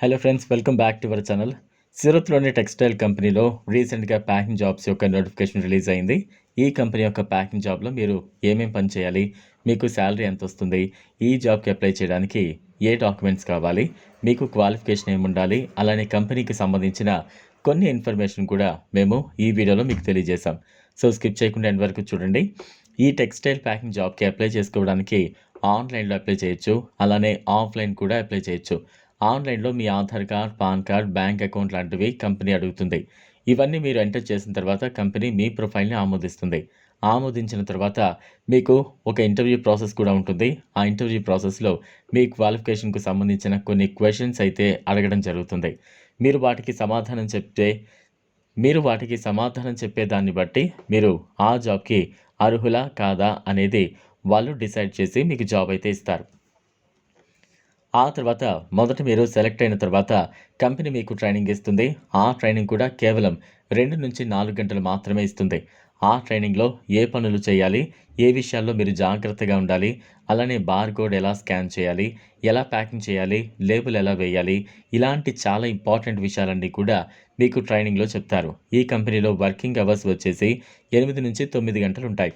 Hello friends welcome back to our channel సూరత్లోని textile కంపెనీలో రీసెంట్గా packing jobs యొక్క notification release అయింది. ఈ కంపెనీ యొక్క ప్యాకింగ్ జాబ్లో మీరు ఏమేం పని చేయాలి మీకు శాలరీ ఎంత వస్తుంది ఈ జాబ్కి అప్లై చేయడానికి ఏ డాక్యుమెంట్స్ కావాలి మీకు క్వాలిఫికేషన్ ఏమి ఉండాలి అలానే కంపెనీకి సంబంధించిన కొన్ని ఇన్ఫర్మేషన్ కూడా మేము ఈ వీడియోలో మీకు తెలియజేశాం. సో స్కిప్ చేయకుండా ఎండ్ వరకు చూడండి. ఈ టెక్స్టైల్ ప్యాకింగ్ జాబ్కి అప్లై చేసుకోవడానికి ఆన్లైన్లో అప్లై చేయొచ్చు అలానే ఆఫ్లైన్ కూడా అప్లై చేయొచ్చు. ఆన్లైన్లో మీ Aadhaar card PAN card bank account లాంటివి కంపెనీ అడుగుతుంది. ఇవన్నీ మీరు ఎంటర్ చేసిన తర్వాత కంపెనీ మీ ప్రొఫైల్ని ఆమోదిస్తుంది. ఆమోదించిన తర్వాత మీకు ఒక ఇంటర్వ్యూ ప్రాసెస్ కూడా ఉంటుంది. ఆ ఇంటర్వ్యూ ప్రాసెస్లో మీ క్వాలిఫికేషన్కు సంబంధించిన కొన్ని క్వశ్చన్స్ అయితే అడగడం జరుగుతుంది. మీరు వాటికి సమాధానం చెప్తే మీరు వాటికి సమాధానం చెప్పే దాన్ని బట్టి మీరు ఆ జాబ్కి అర్హులా కాదా అనేది వాళ్ళు డిసైడ్ చేసి మీకు జాబ్ అయితే ఇస్తారు. ఆ తర్వాత మొదట మీరు సెలెక్ట్ అయిన తర్వాత కంపెనీ మీకు ట్రైనింగ్ ఇస్తుంది. ఆ ట్రైనింగ్ కూడా కేవలం రెండు నుంచి నాలుగు గంటలు మాత్రమే ఇస్తుంది. ఆ ట్రైనింగ్లో ఏ పనులు చేయాలి ఏ విషయాల్లో మీరు జాగ్రత్తగా ఉండాలి అలానే బార్ కోడ్ ఎలా స్కాన్ చేయాలి ఎలా ప్యాకింగ్ చేయాలి లేబుల్ ఎలా వేయాలి ఇలాంటి చాలా ఇంపార్టెంట్ విషయాలన్నీ కూడా మీకు ట్రైనింగ్లో చెప్తారు. ఈ కంపెనీలో వర్కింగ్ అవర్స్ వచ్చేసి ఎనిమిది నుంచి తొమ్మిది గంటలు ఉంటాయి.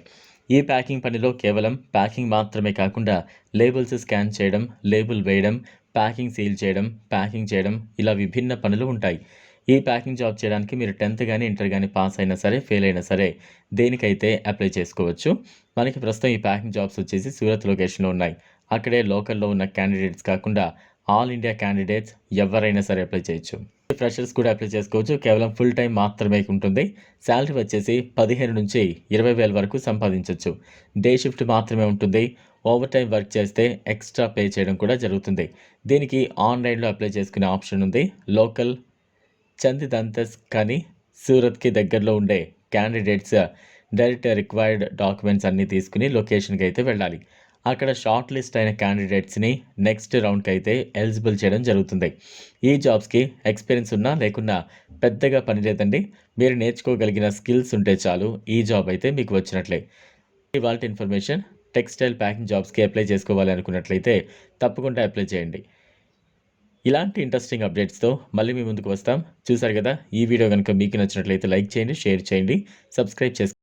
ఈ ప్యాకింగ్ పనిలో కేవలం ప్యాకింగ్ మాత్రమే కాకుండా లేబుల్స్ స్కాన్ చేయడం లేబుల్ వేయడం ప్యాకింగ్ సీల్ చేయడం ప్యాకింగ్ చేయడం ఇలా విభిన్న పనులు ఉంటాయి. ఈ ప్యాకింగ్ జాబ్ చేయడానికి మీరు టెన్త్ కానీ ఇంటర్ కానీ పాస్ అయినా సరే ఫెయిల్ అయినా సరే దేనికైతే అప్లై చేసుకోవచ్చు మనకి ప్రస్తుతం ఈ ప్యాకింగ్ జాబ్స్ వచ్చేసి సూరత్ లొకేషన్లో ఉన్నాయి. అక్కడే లోకల్లో ఉన్న క్యాండిడేట్స్ కాకుండా ఆల్ ఇండియా క్యాండిడేట్స్ ఎవరైనా సరే అప్లై చేయొచ్చు. ఫ్రెషర్స్ కూడా అప్లై చేసుకోవచ్చు. కేవలం ఫుల్ టైం మాత్రమే ఉంటుంది. శాలరీ వచ్చేసి పదిహేను నుంచి ఇరవై వేల వరకు సంపాదించవచ్చు డే షిఫ్ట్ మాత్రమే ఉంటుంది. ఓవర్ టైం వర్క్ చేస్తే ఎక్స్ట్రా పే చేయడం కూడా జరుగుతుంది. దీనికి ఆన్లైన్లో అప్లై చేసుకునే ఆప్షన్ ఉంది. లోకల్ చందిదంతస్ కానీ సూరత్కి దగ్గరలో ఉండే క్యాండిడేట్స్ డైరెక్ట్ రిక్వైర్డ్ డాక్యుమెంట్స్ అన్నీ తీసుకుని లొకేషన్కి అయితే వెళ్ళాలి. అక్కడ షార్ట్ లిస్ట్ అయిన క్యాండిడేట్స్ని నెక్స్ట్ రౌండ్కి అయితే ఎలిజిబుల్ చేయడం జరుగుతుంది. ఈ జాబ్స్కి ఎక్స్పీరియన్స్ ఉన్నా లేకున్నా పెద్దగా పని లేదండి. మీరు నేర్చుకోగలిగిన స్కిల్స్ ఉంటే చాలు ఈ జాబ్ అయితే మీకు వచ్చినట్లే. ఇవాళ ఇన్ఫర్మేషన్ టెక్స్టైల్ ప్యాకింగ్ జాబ్స్కి అప్లై చేసుకోవాలి అనుకున్నట్లయితే తప్పకుండా అప్లై చేయండి. ఇలాంటి ఇంట్రెస్టింగ్ అప్డేట్స్తో మళ్ళీ మీ ముందుకు వస్తాం. చూసారు కదా ఈ వీడియో కనుక మీకు నచ్చినట్లయితే లైక్ చేయండి షేర్ చేయండి సబ్స్క్రైబ్ చేసుకోండి